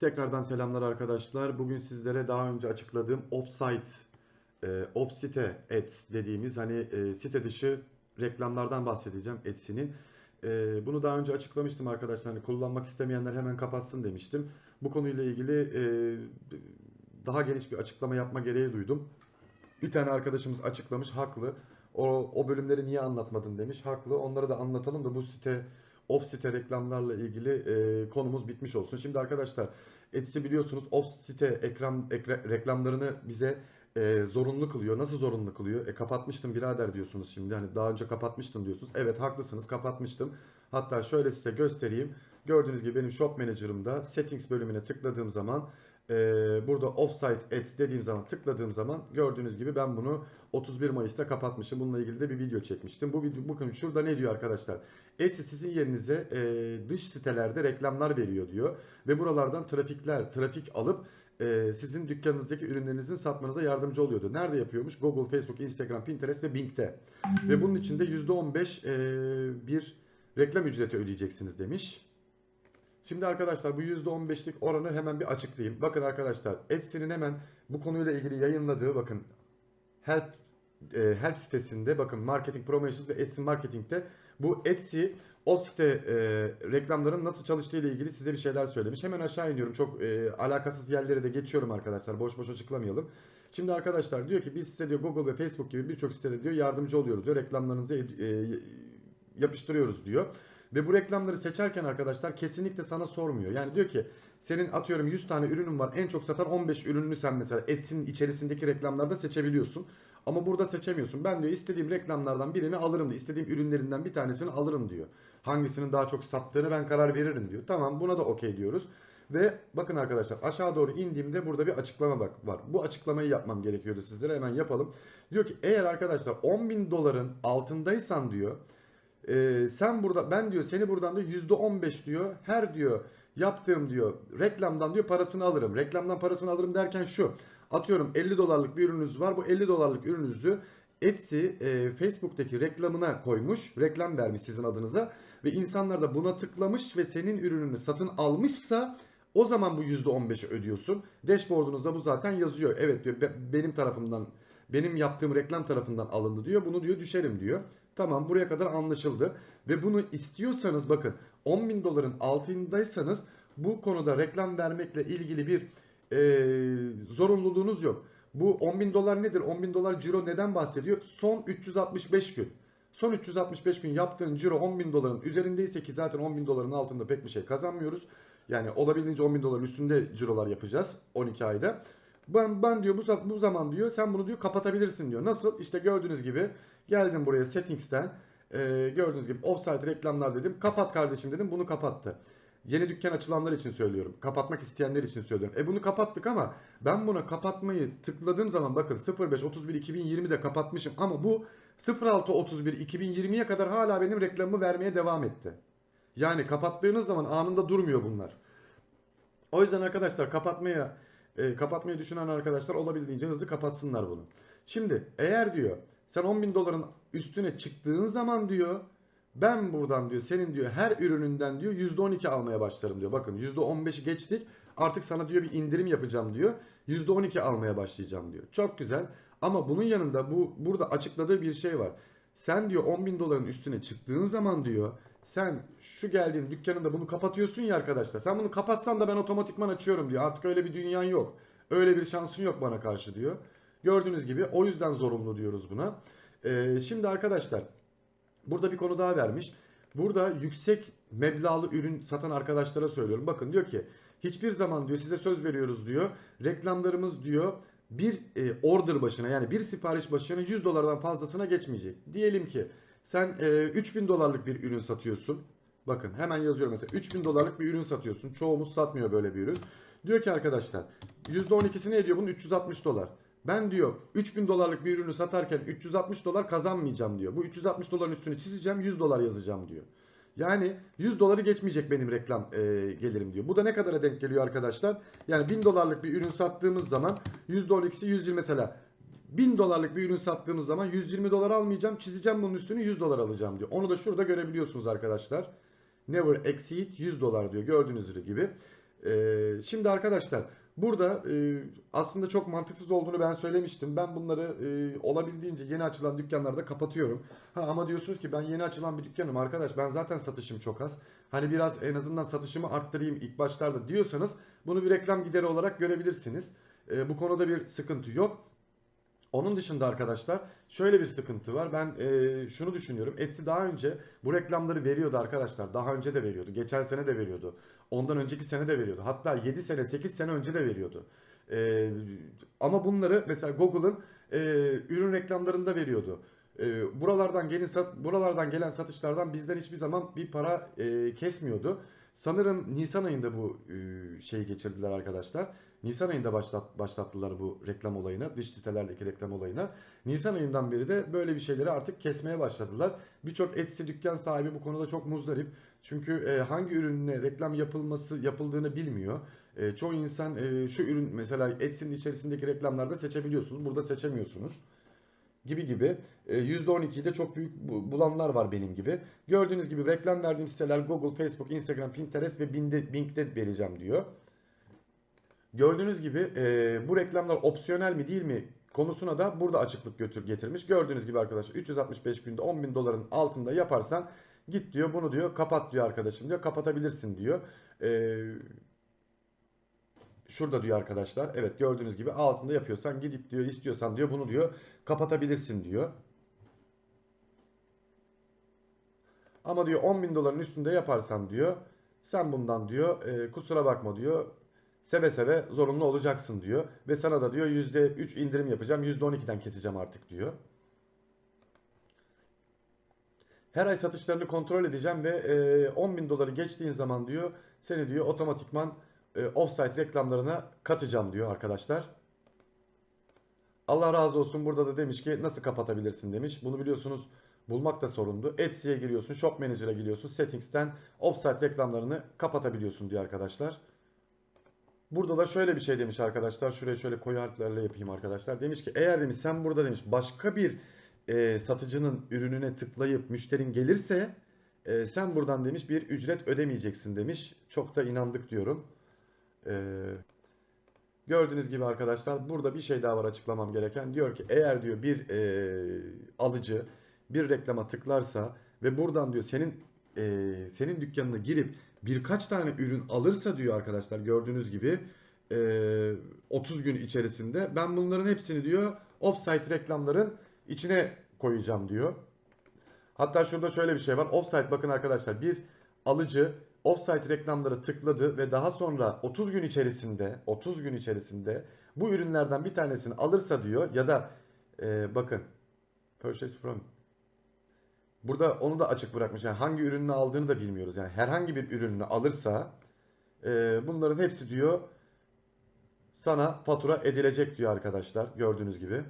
Tekrardan selamlar arkadaşlar. Bugün sizlere daha önce açıkladığım offsite, e, off-site ads dediğimiz hani e, site dışı reklamlardan bahsedeceğim Etsy'nin. E, bunu daha önce açıklamıştım arkadaşlar. Hani kullanmak istemeyenler hemen kapatsın demiştim. Bu konuyla ilgili e, daha geniş bir açıklama yapma gereği duydum. Bir tane arkadaşımız açıklamış, haklı. O, o bölümleri niye anlatmadın demiş, haklı. Onları da anlatalım da bu site off site reklamlarla ilgili e, konumuz bitmiş olsun. Şimdi arkadaşlar Etsy biliyorsunuz off site ekran ekra- reklamlarını bize e, zorunlu kılıyor. Nasıl zorunlu kılıyor? E kapatmıştım birader diyorsunuz şimdi. Hani daha önce kapatmıştım diyorsunuz. Evet haklısınız kapatmıştım. Hatta şöyle size göstereyim. Gördüğünüz gibi benim Shop Manager'ımda Settings bölümüne tıkladığım zaman e, burada Offsite Ads dediğim zaman tıkladığım zaman gördüğünüz gibi ben bunu 31 Mayıs'ta kapatmışım. Bununla ilgili de bir video çekmiştim. Bu video bakın şurada ne diyor arkadaşlar? Etsy sizin yerinize e, dış sitelerde reklamlar veriyor diyor. Ve buralardan trafikler, trafik alıp e, sizin dükkanınızdaki ürünlerinizin satmanıza yardımcı oluyordu. Nerede yapıyormuş? Google, Facebook, Instagram, Pinterest ve Bing'de. Ve bunun için de %15 e, bir reklam ücreti ödeyeceksiniz demiş. Şimdi arkadaşlar bu %15'lik oranı hemen bir açıklayayım. Bakın arkadaşlar Etsy'nin hemen bu konuyla ilgili yayınladığı bakın Help Help sitesinde bakın Marketing Promotions ve Etsy Marketing'te bu Etsy o site e, reklamların nasıl çalıştığı ile ilgili size bir şeyler söylemiş. Hemen aşağı iniyorum. Çok e, alakasız yerlere de geçiyorum arkadaşlar. Boş boş açıklamayalım. Şimdi arkadaşlar diyor ki biz size diyor Google ve Facebook gibi birçok sitede diyor yardımcı oluyoruz diyor. Reklamlarınızı e, yapıştırıyoruz diyor. Ve bu reklamları seçerken arkadaşlar kesinlikle sana sormuyor. Yani diyor ki senin atıyorum 100 tane ürünün var. En çok satan 15 ürününü sen mesela Etsy'nin içerisindeki reklamlarda seçebiliyorsun. Ama burada seçemiyorsun. Ben diyor istediğim reklamlardan birini alırım diyor. İstediğim ürünlerinden bir tanesini alırım diyor. Hangisinin daha çok sattığını ben karar veririm diyor. Tamam buna da okey diyoruz. Ve bakın arkadaşlar aşağı doğru indiğimde burada bir açıklama bak var. Bu açıklamayı yapmam gerekiyordu sizlere hemen yapalım. Diyor ki eğer arkadaşlar 10 bin doların altındaysan diyor ee, sen burada ben diyor seni buradan diyor %15 diyor her diyor yaptığım diyor reklamdan diyor parasını alırım. Reklamdan parasını alırım derken şu atıyorum 50 dolarlık bir ürününüz var bu 50 dolarlık ürününüzü Etsy e, Facebook'taki reklamına koymuş reklam vermiş sizin adınıza ve insanlar da buna tıklamış ve senin ürününü satın almışsa o zaman bu %15'i ödüyorsun. Dashboard'unuzda bu zaten yazıyor. Evet diyor be- benim tarafımdan benim yaptığım reklam tarafından alındı diyor. Bunu diyor düşerim diyor. Tamam buraya kadar anlaşıldı. Ve bunu istiyorsanız bakın 10 bin doların altındaysanız bu konuda reklam vermekle ilgili bir e, zorunluluğunuz yok. Bu 10 bin dolar nedir? 10 bin dolar ciro neden bahsediyor? Son 365 gün. Son 365 gün yaptığın ciro 10 bin doların üzerindeyse ki zaten 10 bin doların altında pek bir şey kazanmıyoruz. Yani olabildiğince 10 bin doların üstünde cirolar yapacağız 12 ayda. Ben, ben diyor bu, bu zaman diyor sen bunu diyor kapatabilirsin diyor. Nasıl? İşte gördüğünüz gibi geldim buraya settings'ten e, gördüğünüz gibi offsite reklamlar dedim. Kapat kardeşim dedim bunu kapattı. Yeni dükkan açılanlar için söylüyorum. Kapatmak isteyenler için söylüyorum. E bunu kapattık ama ben buna kapatmayı tıkladığım zaman bakın 05 31 2020'de kapatmışım ama bu 06 31 2020'ye kadar hala benim reklamımı vermeye devam etti. Yani kapattığınız zaman anında durmuyor bunlar. O yüzden arkadaşlar kapatmaya e, kapatmayı düşünen arkadaşlar olabildiğince hızlı kapatsınlar bunu. Şimdi eğer diyor sen 10 bin doların üstüne çıktığın zaman diyor ben buradan diyor senin diyor her ürününden diyor %12 almaya başlarım diyor. Bakın %15'i geçtik artık sana diyor bir indirim yapacağım diyor. %12 almaya başlayacağım diyor. Çok güzel ama bunun yanında bu burada açıkladığı bir şey var. Sen diyor 10 bin doların üstüne çıktığın zaman diyor sen şu geldiğin dükkanında bunu kapatıyorsun ya arkadaşlar. Sen bunu kapatsan da ben otomatikman açıyorum diyor. Artık öyle bir dünyan yok. Öyle bir şansın yok bana karşı diyor. Gördüğünüz gibi o yüzden zorunlu diyoruz buna. Ee, şimdi arkadaşlar burada bir konu daha vermiş. Burada yüksek meblağlı ürün satan arkadaşlara söylüyorum. Bakın diyor ki hiçbir zaman diyor size söz veriyoruz diyor. Reklamlarımız diyor bir e, order başına yani bir sipariş başına 100 dolardan fazlasına geçmeyecek. Diyelim ki sen e, 3000 dolarlık bir ürün satıyorsun. Bakın hemen yazıyorum mesela 3000 dolarlık bir ürün satıyorsun. Çoğumuz satmıyor böyle bir ürün. Diyor ki arkadaşlar %12'si ne ediyor bunun 360 dolar. Ben diyor 3000 dolarlık bir ürünü satarken 360 dolar kazanmayacağım diyor. Bu 360 doların üstünü çizeceğim 100 dolar yazacağım diyor. Yani 100 doları geçmeyecek benim reklam e, gelirim diyor. Bu da ne kadara denk geliyor arkadaşlar? Yani 1000 dolarlık bir ürün sattığımız zaman %12'si 120 mesela 1000 dolarlık bir ürün sattığımız zaman 120 dolar almayacağım. Çizeceğim bunun üstünü 100 dolar alacağım diyor. Onu da şurada görebiliyorsunuz arkadaşlar. Never exceed 100 dolar diyor. Gördüğünüz gibi. Ee, şimdi arkadaşlar burada e, aslında çok mantıksız olduğunu ben söylemiştim. Ben bunları e, olabildiğince yeni açılan dükkanlarda kapatıyorum. Ha, ama diyorsunuz ki ben yeni açılan bir dükkanım arkadaş ben zaten satışım çok az. Hani biraz en azından satışımı arttırayım ilk başlarda diyorsanız bunu bir reklam gideri olarak görebilirsiniz. E, bu konuda bir sıkıntı yok. Onun dışında arkadaşlar şöyle bir sıkıntı var. Ben e, şunu düşünüyorum. Etsy daha önce bu reklamları veriyordu arkadaşlar. Daha önce de veriyordu. Geçen sene de veriyordu. Ondan önceki sene de veriyordu. Hatta 7 sene 8 sene önce de veriyordu. E, ama bunları mesela Google'ın e, ürün reklamlarında veriyordu. E, buralardan gelin sat, buralardan gelen satışlardan bizden hiçbir zaman bir para e, kesmiyordu. Sanırım Nisan ayında bu e, şeyi geçirdiler arkadaşlar. Nisan ayında başlat, başlattılar bu reklam olayını, dış sitelerdeki reklam olayına. Nisan ayından beri de böyle bir şeyleri artık kesmeye başladılar. Birçok Etsy dükkan sahibi bu konuda çok muzdarip. Çünkü e, hangi ürününe reklam yapılması yapıldığını bilmiyor. E, çoğu insan e, şu ürün mesela Etsy'nin içerisindeki reklamlarda seçebiliyorsunuz. Burada seçemiyorsunuz gibi gibi. E, %12'yi de çok büyük bu- bulanlar var benim gibi. Gördüğünüz gibi reklam verdiğim siteler Google, Facebook, Instagram, Pinterest ve Bing'de, vereceğim diyor. Gördüğünüz gibi e, bu reklamlar opsiyonel mi değil mi konusuna da burada açıklık götür getirmiş. Gördüğünüz gibi arkadaşlar 365 günde 10 bin doların altında yaparsan git diyor bunu diyor kapat diyor arkadaşım diyor kapatabilirsin diyor. E, şurada diyor arkadaşlar evet gördüğünüz gibi altında yapıyorsan gidip diyor istiyorsan diyor bunu diyor kapatabilirsin diyor. Ama diyor 10 bin doların üstünde yaparsan diyor sen bundan diyor e, kusura bakma diyor seve seve zorunlu olacaksın diyor. Ve sana da diyor %3 indirim yapacağım %12'den keseceğim artık diyor. Her ay satışlarını kontrol edeceğim ve e, 10 bin doları geçtiğin zaman diyor seni diyor otomatikman e, offsite reklamlarına katacağım diyor arkadaşlar. Allah razı olsun burada da demiş ki nasıl kapatabilirsin demiş. Bunu biliyorsunuz bulmak da sorundu. Etsy'ye giriyorsun, Shop Manager'a giriyorsun. Settings'ten offsite reklamlarını kapatabiliyorsun diyor arkadaşlar. Burada da şöyle bir şey demiş arkadaşlar. Şuraya şöyle koyu harflerle yapayım arkadaşlar. Demiş ki eğer demiş sen burada demiş başka bir e, satıcının ürününe tıklayıp müşterin gelirse e, sen buradan demiş bir ücret ödemeyeceksin demiş. Çok da inandık diyorum. E, gördüğünüz gibi arkadaşlar burada bir şey daha var açıklamam gereken. Diyor ki eğer diyor bir e, alıcı bir reklama tıklarsa ve buradan diyor senin e, senin dükkanına girip birkaç tane ürün alırsa diyor arkadaşlar gördüğünüz gibi e, 30 gün içerisinde ben bunların hepsini diyor offsite reklamların içine koyacağım diyor. Hatta şurada şöyle bir şey var. Offsite bakın arkadaşlar bir alıcı offsite reklamları tıkladı ve daha sonra 30 gün içerisinde 30 gün içerisinde bu ürünlerden bir tanesini alırsa diyor ya da e, bakın purchase from Burada onu da açık bırakmış. Yani hangi ürününü aldığını da bilmiyoruz. Yani herhangi bir ürününü alırsa e, bunların hepsi diyor sana fatura edilecek diyor arkadaşlar. Gördüğünüz gibi.